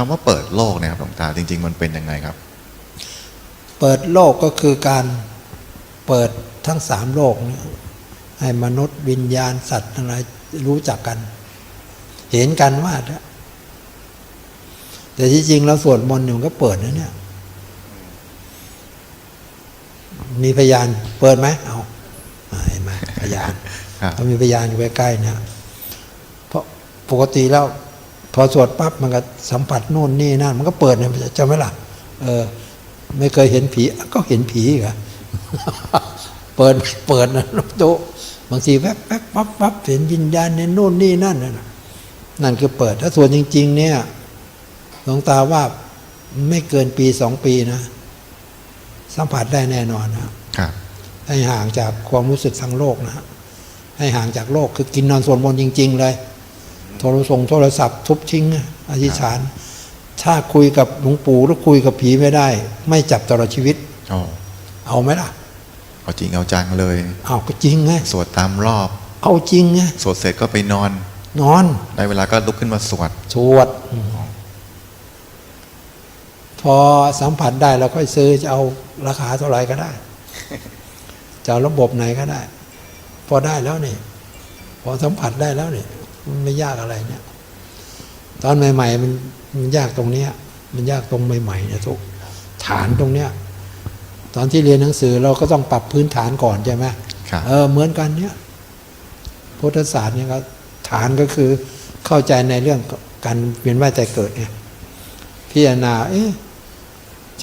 คำว่าเปิดโลกเนี่ยครับหลวงตาจริง ๆ มันเป็นยังไงครับ เปิดโลกก็คือการเปิดทั้งสามโลกเนี่ยให้มนุษย์วิญญาณสัตว์อะไรรู้จักกัน เห็นกันว่าแล้วแต่ที่จริงแล้วสวดมนต์เนี่ยมันก็เปิดนะเนี่ยมีพยานเปิดไหมเอาอ่าเห็นไหมพยานครับถ้ามีพยานอยู่ใกล้ๆเนี่ยเพราะปกติแล้วพ อสวดปั๊บมันก็สัมผัสโน่นนี่นั่นมันก็เปิดเนี่ยจำไหมล่ะเออไม่เคยเห็นผีก็เห็นผีอีกอะเปิดเปิดนะลูกโตะบางทีแวบแวบปั๊บปั๊บเห็นวิญญาณในโน่นนี่นั่นน่ะนั่นคือเปิด ถ้าส่วนจริง ๆ เนี่ยหลวงตาว่าไม่เกินปีสองปีนะ สัมผัสได้แน่นอนนะครับ ให้ห่างจากความรู้สึกทางโลกนะฮะให้ห่างจากโลกคือกินนอนสวดมนต์จริง ๆ เลย โทรส่งโทรศัพท์ ทุบทิ้งอะอธิษฐาน ถ้าคุยกับหลวงปู่หรือคุยกับผีไม่ได้ ไม่จับตลอดชีวิตอ๋อเอาไหมล่ะ เอาจริงเอาจังเลย เอาก็จริงไงสวดตามรอบ เอาจริงไงสวดเสร็จก็ไปนอน นอนได้เวลาก็ลุกขึ้นมาสวด สวดอืมพอสัมผัสได้เราค่อยซื้อจะเอาราคาเท่าไหร่ก็ได้จะเอาระบบไหนก็ได้ พอได้แล้วนี่ พอสัมผัสได้แล้วนี่มัน ไม่ยากอะไรเนี่ย ตอนใหม่ ๆ มันมันยากตรงเนี้ย มันยากตรงใหม่ๆเนี่ยทุกฐานตรงเนี้ย ตอนที่เรียนหนังสือเราก็ต้องปรับพื้นฐานก่อนใช่ไหมครับเออเหมือนกันเนี่ยพุทธศาสตร์เนี่ยก็ฐานก็คือเข้าใจในเรื่องการเวียนว่ายใจเกิดเนี่ยพิจารณาเอ๊ะ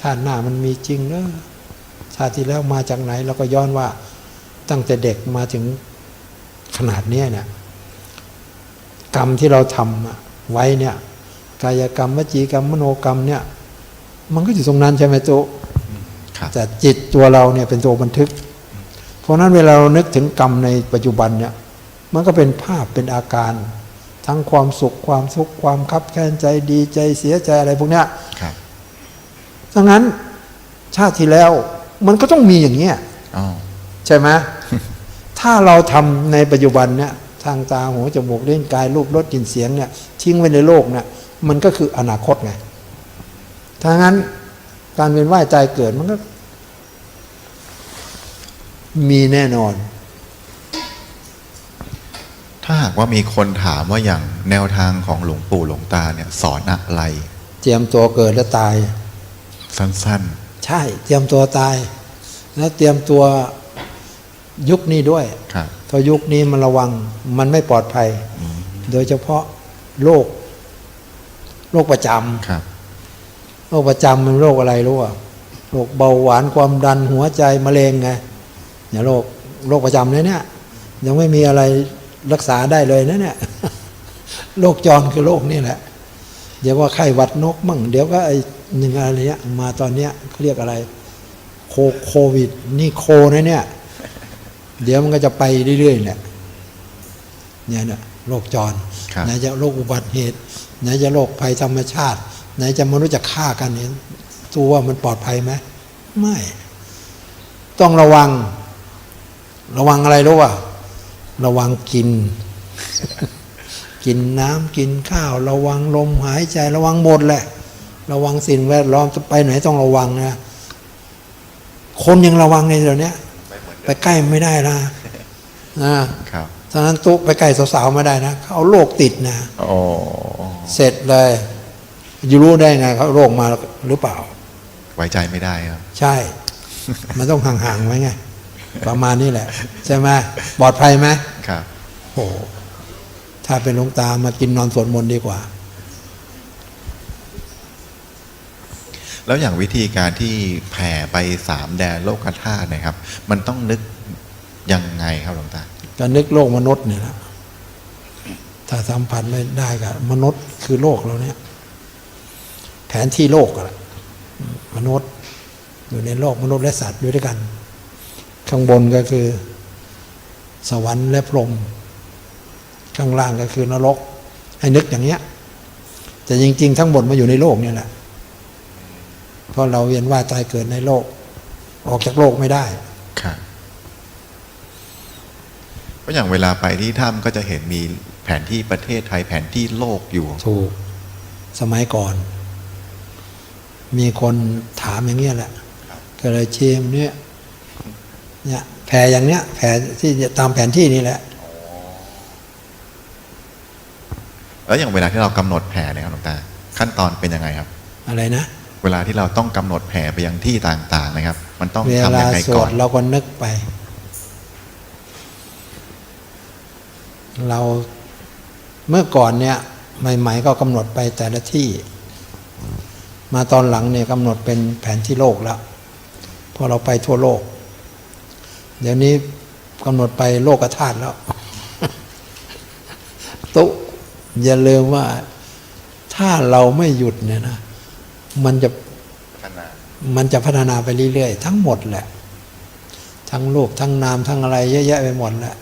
ชาติหน้ามันมีจริงเนอะชาติที่แล้วมาจากไหนเราก็ย้อนว่าตั้งแต่เด็กมาถึงขนาดเนี้ยเนี่ย กรรมที่เราทำอะไว้เนี่ย กายกรรมวจีกรรมมโนกรรมเนี่ย มันก็อยู่ตรงนั้นใช่ไหมจุครับแต่จิตตัวเราเนี่ยเป็นตัวบันทึก เพราะฉะนั้นเวลาเรานึกถึงกรรมในปัจจุบันเนี่ย มันก็เป็นภาพเป็นอาการ ทั้งความสุขความทุกข์ความคับแค้นใจดีใจเสียใจอะไรพวกเนี้ยครับดังนั้นชาติที่แล้วมันก็ต้องมีอย่างเงี้ยอ๋อใช่ไหมถ้าเราทำในปัจจุบันเนี่ย ทางตาหูจมูกเล่นกายรูปรสกลิ่นเสียงเนี่ยทิ้งไว้ในโลกเนี่ยมันก็คืออนาคตไงถ้างั้นการเวียนว่ายใจเกิดมันก็ มีแน่นอน ถ้าหากว่ามีคนถามว่าอย่างแนวทางของหลวงปู่หลวงตาเนี่ยสอนอะไร เตรียมตัวเกิดและตาย สั้นใช่ เตรียมตัวตาย แล้วเตรียมตัว ยุคนี้ด้วยๆครับเพราะยุคนี้มันระวังมันไม่ปลอดภัย โดยเฉพาะโรคโรคประจครับำโรคประจำมันโรคอะไรรู้อะโรคเบาหวานความดันหัวใจมะเร็งไงเนี่ยโรคโรคประจำเนี่ยเนี่ยยังไม่มีอะไรรักษาได้เลยนะเนี่ยโรคจรคือโรคนี่แหละ เดี๋ยวว่าไข้หวัดนกมั่ง เดี๋ยวก็ไอ้หนึ่งอะไรเนี้ยมาตอนเนี้ยเขาเรียกอะไร โคโควิด นี่โคนะเนี่ย เดี๋ยวมันก็จะไปเรื่อยๆแหละเนี่ยเนี่ยโรคจรครับไหนจะโรคอุบัติเหตุไหนจะโรคภัยธรรมชาติ ไหนจะมนุษย์จะฆ่ากันเนี่ยตัวว่ามันปลอดภัยไหมไม่ ต้องระวัง ระวังอะไรรู้ป่ะระวังกิน กินน้ำกินข้าว ระวังลมหายใจ ระวังหมดแหละ ระวังสิ่งแวดล้อมจะไปไหนต้องระวังนะคนยังระวังในเดี๋ยวนี้ ไปใกล้ไม่ได้นะนะครับฉะนั้นตุ๊ไปใกล้สาวๆไม่ได้นะเขาเอาโรคติดนะโอ้เสร็จเลยอยู่รู้ได้ไงเขาโรคมาหรือเปล่า ไว้ใจไม่ได้ครับ ใช่ มันต้องห่างๆไว้ไง ประมาณนี้แหละ ใช่ไหมปลอดภัยไหมครับโอ้ถ้าเป็นหลวงตามากินนอนสวดมนต์ดีกว่า แล้วอย่างวิธีการที่แผ่ไปสามแดนโลกธาตุนะครับ มันต้องนึกยังไงครับหลวงตาก็นึกโลกมนุษย์เนี่ยนะถ้าสัมผัสไม่ได้กับมนุษย์คือโลกเราเนี่ยแผนที่โลกอะมนุษย์อยู่ในโลกมนุษย์และสัตว์อยู่ด้วยกัน ข้างบนก็คือ สวรรค์และพรหมข้างล่างก็คือนรก ให้นึกอย่างเนี้ยแต่จริง ๆ ทั้งหมดมาอยู่ในโลกเนี่ยแหละ เพราะเราเวียนว่ายตายเกิดในโลก ออกจากโลกไม่ได้ครับเพราะอย่างเวลาไปที่ถ้ำก็จะเห็นมีแผนที่ประเทศไทยแผนที่โลกอยู่ถูกสมัยก่อน มีคนถามอย่างเงี้ยแหละก็เลยเชีมเนี่ยเนี่ยแผลอย่างเนี้ยแผลที่ตามแผนที่นี่แหละแล้วอย่างเวลาที่เรากำหนดแผลเนี่ยครับหลวงตาขั้นตอนเป็นยังไงครับ อะไรนะ เวลาที่เราต้องกำหนดแผลไปยังที่ต่างๆนะครับ มันต้องทำยังไงก่อนเราก็นึกไป เราเมื่อก่อนเนี่ยใหม่ ๆ ก็กำหนดไปแต่ละที่ มาตอนหลังเนี่ยกำหนดเป็นแผนที่โลกแล้วพอเราไปทั่วโลก เดี๋ยวนี้กำหนดไปโลกธาตุแล้ว ตุอย่าลืมว่าถ้าเราไม่หยุดเนี่ยนะ มันจะมันจะพัฒนาไปเรื่อยๆ ทั้งหมดแหละ ทั้งรูปทั้งนามทั้งอะไรเยอะแยะไปหมดแหละ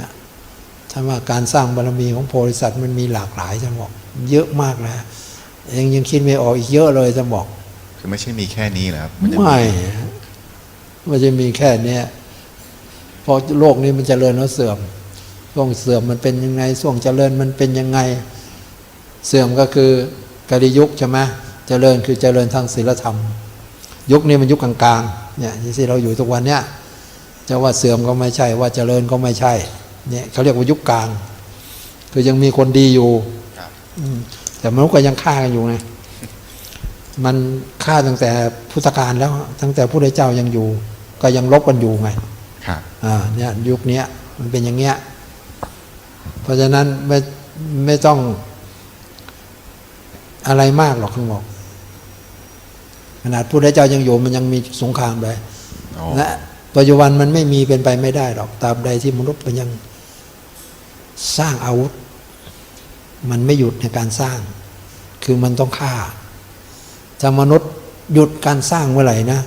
นะถ้าว่าการสร้างบารมีของโพธิสัตว์มันมีหลากหลายจะบอก เยอะมากนะเองยังคิดไม่ออกอีกเยอะเลยจะบอก คือไม่ใช่มีแค่นี้แหละครับนจะไม่มันจะมีแค่เนี้ยเพราะโลกนี้มันจเจริญแล้วเสื่อมช่วงเสื่อมมันเป็นยังไงช่วงเจริญมันเป็นยังไง เสื่อมก็คือ กาลิยุคใช่ไหมเจริญคือเจริญทางศีลธรรม ยุคนี้มันยุคกลางๆเนี่ยที่เราอยู่ทุกวันเนี้ยจะว่าเสื่อมก็ไม่ใช่ว่าเจริญก็ไม่ใช่เนี่ยเขาเรียกว่ายุคกลาง คือยังมีคนดีอยู่ครับอืมแต่มนุษย์ก็ยังฆ่ากันอยู่ไงมันฆ่าตั้งแต่พุทธกาลแล้ว ตั้งแต่พระพุทธเจ้ายังอยู่ ก็ยังลบกันอยู่ไงครับอ่าเนี่ยยุคเนี้ยมันเป็นอย่างเงี้ยเพราะฉะนั้นไม่ไม่ต้อง อะไรมากหรอกข้างบอก ขนาดพระพุทธเจ้ายังอยู่มันยังมีสงครามเลยอ๋อและปัจจุบันมันไม่มีเป็นไปไม่ได้หรอกตราบใดที่มนุษย์มันยังสร้างอาวุธ มันไม่หยุดในการสร้าง คือมันต้องฆ่าถ้ามนุษย์หยุดการสร้างเมื่อไหร่นะ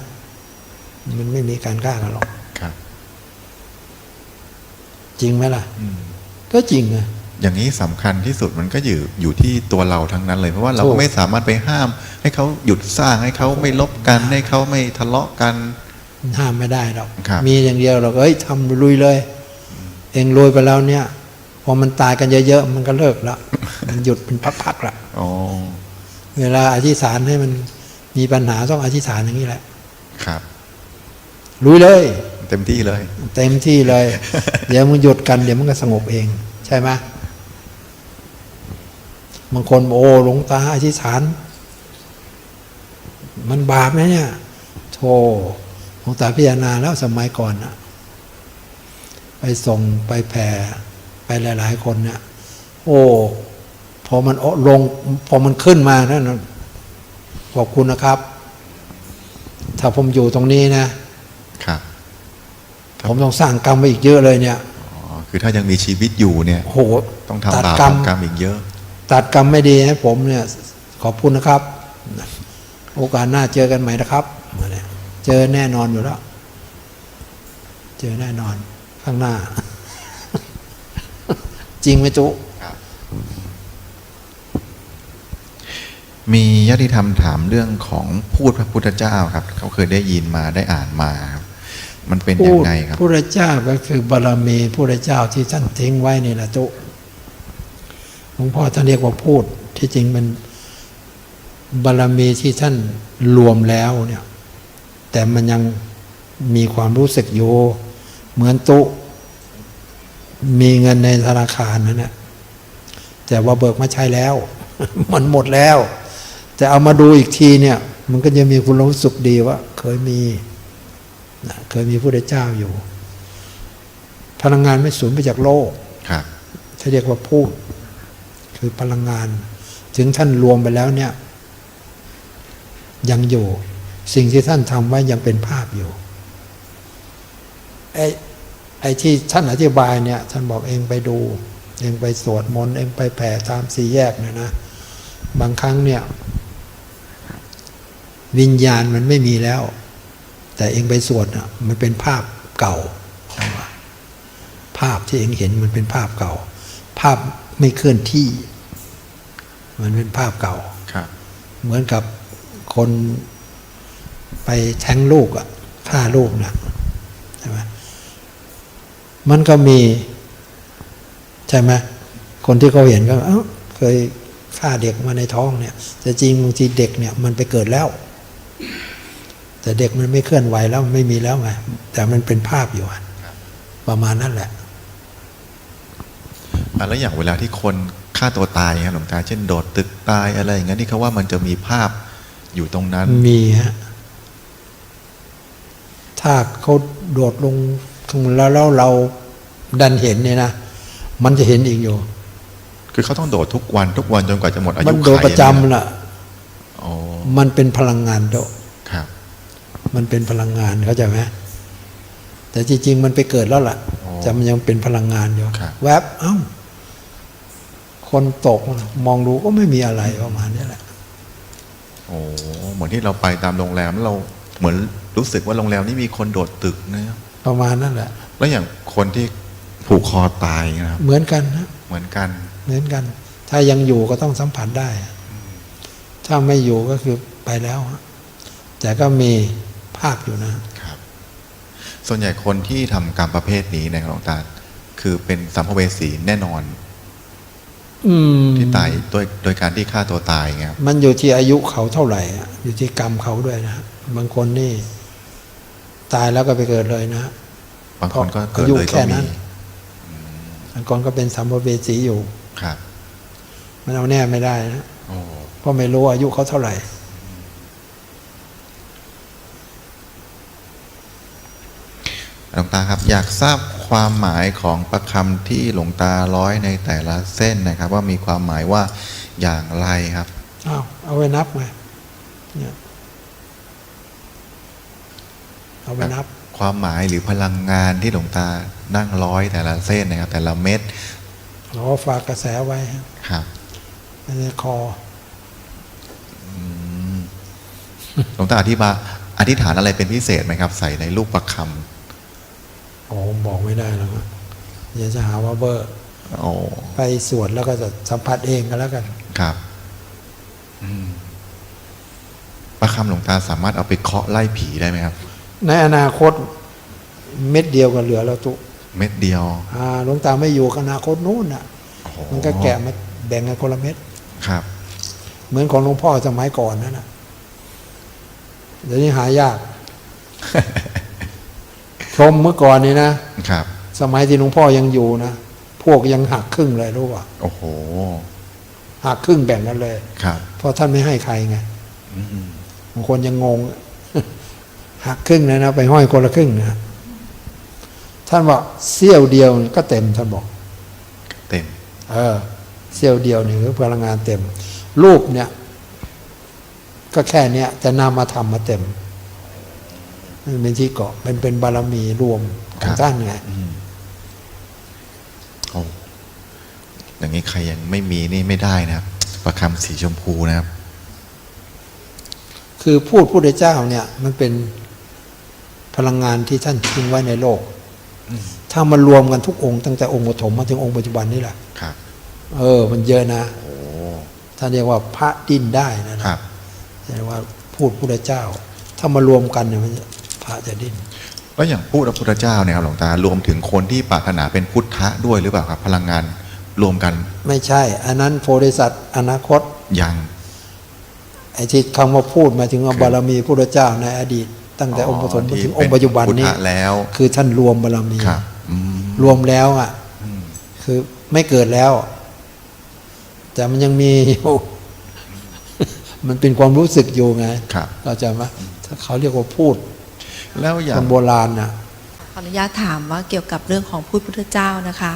มันไม่มีการฆ่ากันหรอกครับจริงไหมล่ะอืมก็จริงอะ อย่างนี้สำคัญที่สุดมันก็อยู่อยู่ที่ตัวเราทั้งนั้นเลย เพราะว่าเราถูก็กไม่สามารถไปห้าม ให้เขาหยุดสร้างให้เขาไม่ลบกันให้เขาไม่ทะเลาะกันห้ามไม่ได้หรอกครับมีอย่างเดียวเราก็เอ้ยทำลุยเลย เองลุยไปแล้วเนี่ยพอมันตายกันเยอะๆมันก็เลิกแล้วมันหยุดเป็นพักๆละอ๋อเวลาอธิษฐานให้มันมีปัญหาต้องอธิษฐานอย่างนี้แหละ ครับลุยเลย เต็มที่เลย เต็มที่เลย เดี๋ยวมึงหยุดกันเดี๋ยวมันก็สงบเอง ใช่ไหม บางคนบอกโอ้หลวงตาอธิษฐาน มันบาปนะเนี่ยโธ่หลวงตาพิจารณาแล้วสมัยก่อนนะไปส่งไปแผ่ไปหลาย ๆ คนเนี่ยโอ้พอมันเอาลงพอมันขึ้นมานั่นน่ะขอบคุณนะครับ ถ้าผมอยู่ตรงนี้นะครับผมต้องสร้างกรรมไปอีกเยอะเลยเนี่ยอ๋อคือถ้ายังมีชีวิตอยู่เนี่ยโหต้องตัดทำบาปกรรมทำกรรมอีกเยอะ ตัดกรรมไม่ดีให้ผมเนี่ยขอบคุณนะครับ โอกาสหน้าเจอกันใหม่นะครับมาเนี่ยเจอแน่นอนอยู่แล้ว เจอแน่นอนข้างหน้า จริงไหมจุ มีญาติธรรมถามเรื่องของพูดพระพุทธเจ้าครับ เขาเคยได้ยินมาได้อ่านมาครับมันเป็นยังไงครับพระเจ้าก็คือบารมีพระเจ้าที่ท่านทิ้งไว้นี่แหละจุห ลวงพ่อท่านเรียกว่าพูด ที่จริงมันบารมีที่ท่านรวมแล้วเนี่ยแต่มันยังมีความรู้สึกอยู่ เหมือนตุ มีเงินในธนาคารนั่นแหละแต่ว่าเบิกมาใช้แล้ว มันหมดแล้ว แต่เอามาดูอีกทีเนี่ย มันก็จะมีคุณรู้สึกดีว่า เคยมีนะเคยมีพระเจ้าอยู่ พลังงานไม่สูญไปจากโลกครับที่เรียกว่าพูด คือพลังงาน ถึงท่านรวมไปแล้วเนี่ย ยังอยู่ สิ่งที่ท่านทำไว้ยังเป็นภาพอยู่ไอ้ไอ้ที่ท่านอธิบายเนี่ย ท่านบอกเองไปดู เองไปสวดมนต์เองไปแผ่ตามสี่แยกเนี่ยนะ บางครั้งเนี่ย วิญญาณมันไม่มีแล้ว แต่เองไปสวดอะมันเป็นภาพเก่าภาพที่เองเห็นมันเป็นภาพเก่า ภาพ ไม่เคลื่อนที่ มันเป็นภาพเก่าครับเหมือนกับคนไปแทงลูกอะฆ่าลูกนะใช่ไหมมันก็มี ใช่ไหมคนที่เขาเห็นก็เอ้าเคยฆ่าเด็กมาในท้องเนี่ย แต่จริงบางทีเด็กเนี่ยมันไปเกิดแล้ว แต่เด็กมันไม่เคลื่อนไหวแล้วมันไม่มีแล้วไงแต่มันเป็นภาพอยู่อะประมาณนั้นแหละอะ แล้วอย่างเวลาที่คนฆ่าตัวตายครับหลวงตาเช่นโดดตึกตายอะไรอย่างเงี้ยที่เขาว่ามันจะมีภาพอยู่ตรงนั้น มีฮะถ้าเขาโดดลงข้างบนแล้วแล้วเราดันเห็นเนี่ยนะมันจะเห็นอีกอยู่ คือเขาต้องโดดทุกวันทุกวันจนกว่าจะหมดอามัยุนไขโดดประจำอย่างเงี้ยล่ะอ๋อมันเป็นพลังงานโดดครับ มันเป็นพลังงานเข้าใจไหมแต่จริงๆมันไปเกิดแล้วล่ะอ๋อแต่มันยังเป็นพลังงานอยู่ครับแวบเอ้า คนตกมองดูก็ไม่มีอะไรประมาณนี้แหละโอ้เหมือนที่เราไปตามโรงแรมแล้วเราเหมือนรู้สึกว่าโรงแรมนี้มีคนโดดตึกนะประมาณนั้นแหละ แล้วอย่างคนที่ผูกคอตายนะครับเหมือนกันนะเหมือนกัน เหมือนกัน ถ้ายังอยู่ก็ต้องสัมผัสได้ ถ้าไม่อยู่ก็คือไปแล้วฮะแต่ก็มีภาพอยู่นะครับ ส่วนใหญ่คนที่ทำกรรมประเภทนี้นะครับหลวงตาคือเป็นสัมภเวสีแน่นอนอืม ที่ตายโดยโดยการที่ฆ่าตัวตายไงครับมันอยู่ที่อายุเขาเท่าไหร่อะอยู่ที่กรรมเขาด้วยนะบางคนนี่ ตายแล้วก็ไปเกิดเลยนะบางคนก็เกิดอายุเลยแค่ก็นั้มีนบางคนก็เป็นสัมภเวสีอยู่ครับ มันเอาแน่ไม่ได้นะโอ้เพราะไม่รู้อายุเขาเท่าไหร่ ลวงตาครับ อยากทราบความหมายของประคำที่หลวงตาร้อยในแต่ละเส้นนะครับ ว่ามีความหมายว่าอย่างไรครับอ้าวเอาไว้นับไงเนี่ยเอาไว้นับ ความหมายหรือพลังงานที่หลวงตานั่งร้อยแต่ละเส้นนะครับ แต่ละเม็ดเราฝากกระแสไว้ฮะครับในคอหลวงตาอธิบายอธิษฐานอะไรเป็นพิเศษไหมครับ ใส่ในลูกประค โอ้บอกไม่ได้แล้วครับเดี๋ยวจะหาว่าเบอร์ำโอ้ไปสวดแล้วก็จะสัมผัสเองก็แล้วกัน ครับอืมประคำหลวงตาสามารถเอาไปเคาะไล่ผีได้ไหมครับ ในอนาคตเม็ดเดียวกันเหลือแล้วตุเม็ดเดียว อ่าหลวงตาไม่อยู่อนาคตนู้นน่ะโอ้โหมันก็แกะมาแบ่งกันคนละเม็ด ครับ เหมือนของหลวงพ่อสมัยก่อนนั่นน่ะเดี๋ยวนี้หายากพ รหมเมื่อก่อนนี่นะครับ สมัยที่หลวงพ่อยังอยู่นะพวกยังหักครึ่งเลยรู้ป่ะโอ้โหหักครึ่งแบ่งกันเลย ครับเพราะท่านไม่ให้ใครไงอืมบางคนยังงงหักครึ่งเลยนะไปห้อยคนละครึ่งนะท่านบอกเสี้ยวเดียวก็เต็มท่านบอก เต็ม เออเสี้ยวเดียวนี่คือพลังงานเต็ม รูปเนี่ย ก็แค่เนี้ยแต่นามมาทำมาเต็มมัน เป็นที่เกาะมันเป็นบารมีรวมของท่านไงอืมโอ้อย่างนี้ใครยังไม่มีนี่ไม่ได้นะครับประคำสีชมพูนะครับ คือพูดพุทธเจ้าเนี่ย มันเป็นพลังงานที่ท่านทิ้งไว้ในโลกถ้ามารวมกันทุกองค์ตั้งแต่องค์ปฐมมาถึงองค์ปัจจุบันนี่แหละครับ เออ มันเยอะนะโอ้ท่านเรียกว่าพระดิ้นได้นะนะครับเรียกว่าพูดพุทธเจ้า ถ้ามารวมกันเนี่ยมันจะพ ระจะดิ้นแล้วอย่างพูดพระพุทธเจ้าเนี่ยครับหลวงตารวมถึงคนที่ปรารถนาเป็นพุทธะด้วยหรือเปล่าครับพลังงานรวมกัน ไม่ใช่ อันนั้นโพธิสัตว์อนาคตยังไอ้ที่คำว่าพูดหมายถึงว่าคือบารมีพุทธเจ้าในอดีต ตั้งแต่องค์ปฐมมาที่ถึงองค์ปัจจุบันเป็นี้พุทธะแล้ว คือท่านรวมบารมีครับอืมรวมแล้วอะอืมคือไม่เกิดแล้ว แต่มันยังมีอยู่มันเป็นความรู้สึกอยู่ไงครับเราใจะไหมถ้าเขาเรียกว่าพูด แล้วอย่าคงนโบราณน่ะขออนุญาตถามว่าเกี่ยวกับเรื่องของพุทธพุทธเจ้านะคะ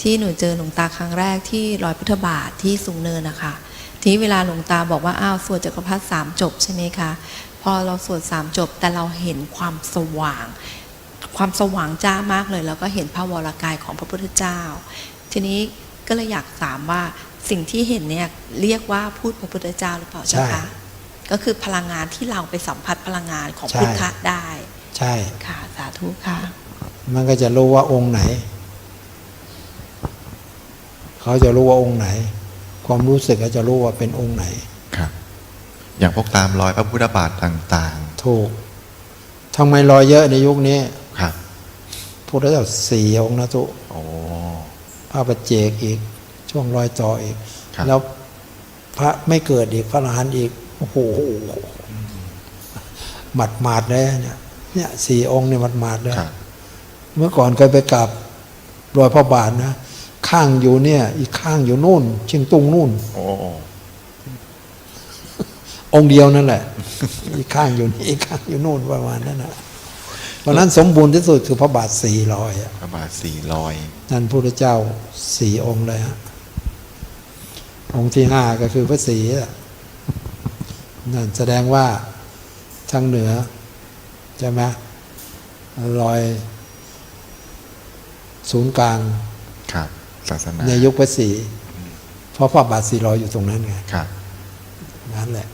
ที่หนูเจอหลวงตาครั้งแรกที่รอยพุทธบาทที่สูงเนินนะคะทีนี้เวลาหลวงตาบอกว่าอ้าวสวดจักรพรรดิสามจบใช่ไหมคะพอเราสวดสามจบแต่เราเห็นความสว่าง ความสว่างจ้ามากเลย แล้วก็เห็นพระวรกายของพระพุทธเจ้า ทีนี้ก็เลยอยากถามว่าสิ่งที่เห็นเนี่ยเรียกว่าพูดพระพุทธเจ้าหรือเปล่าเจ้าใช่คะก็คือพลังงานที่เราไปสัมผัสพลังงานของใช่พุทธะได้ ใช่ ค่ะ สาธุค่ะ มันก็จะรู้ว่าองค์ไหน เขาจะรู้ว่าองค์ไหน ความรู้สึกก็จะรู้ว่าเป็นองค์ไหน ครับ อย่างพวกตามรอยพระพุทธบาทต่างถูกทำไมรอยเยอะในยุคนี้ๆ ครับ พุทธเจ้าสี่องค์นะทุโอ้ พระปัจเจกอีก ช่วงรอยต่ออีก ครับ แล้วพระไม่เกิดอีกพระอรหันต์อีก โอ้โหหมัดหมาดๆเลยเนี่ย เนี่ยสี่องค์เนี่ยหมัดหมาดๆเลยครับเมื่อก่อนเคยไปกราบรอยพระบาทนะข้างอยู่เนี่ย อีกข้างอยู่นู่นเชียงตุงนู่นโอ้องค์เดียวนั่นแหละ อีกข้างอยู่นี่อีกข้างอยู่นู่นประมาณนั้นนะเพราะนั้นสมบูรณ์ที่สุดคือพระบาทสี่รอยอะพระบาทสี่รอยนั่นพระพุทธเจ้าสี่องค์เลยฮะองค์ที่ห้าก็คือพระศรีอะนั่นแสดงว่าทางเหนือ ใช่ไหมรอยศูนย์กลางครับศาสนาในยุคพระศรีเพราะพระบาทสี่รอยอยู่ตรงนั้นไงครับนั่นแหละ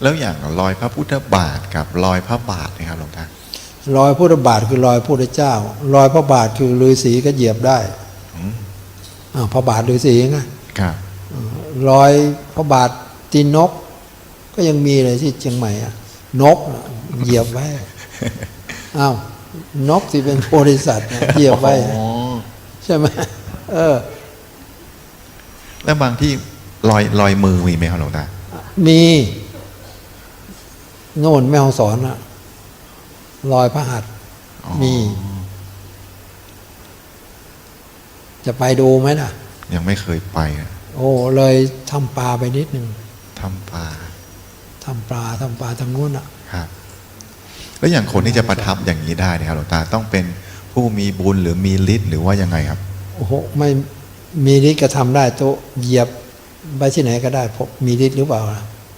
แล้วอย่างรอยพระพุทธบาทกับรอยพระบาทนะครับหลวงตารอยพุทธบาทคือรอยพุทธเจ้า รอยพระบาทคือฤาษีก็เหยียบได้อืมอ้าวพระบาทฤาษีไงครับรอยพระบาทตีนนก ก็ยังมีเลยที่เชียงใหม่อะนกน่ะ เหยียบไว้อ้าวนกที่เป็นโพธิสัตว์เนี่ยเหยียบไว้อ๋อใช่ไหมเออ แล้วบางที่รอยรอยมือมีไหมครับหลวงตามีโน่นแม่ฮ่องสอนอะรอยพระหัตถ์อ๋อมี จะไปดูไหมล่ะ ยังไม่เคยไปนะโอ้เลยทำปลาไปนิดหนึ่งทำปลาทำปลาทำปลาทางนู้นอะครับ แล้วอย่างคนที่จะประทับอย่างนี้ได้เนยครับหลวงตาต้องเป็นผู้มีบุญหรือมีฤทธิ์หรือว่ายังไงครับโอ้โหไม่มีฤทธิ์ก็ทำได้โตเหยียบไปที่ไหนก็ได้พบมีฤทธิ์หรือเปล่าล่ะ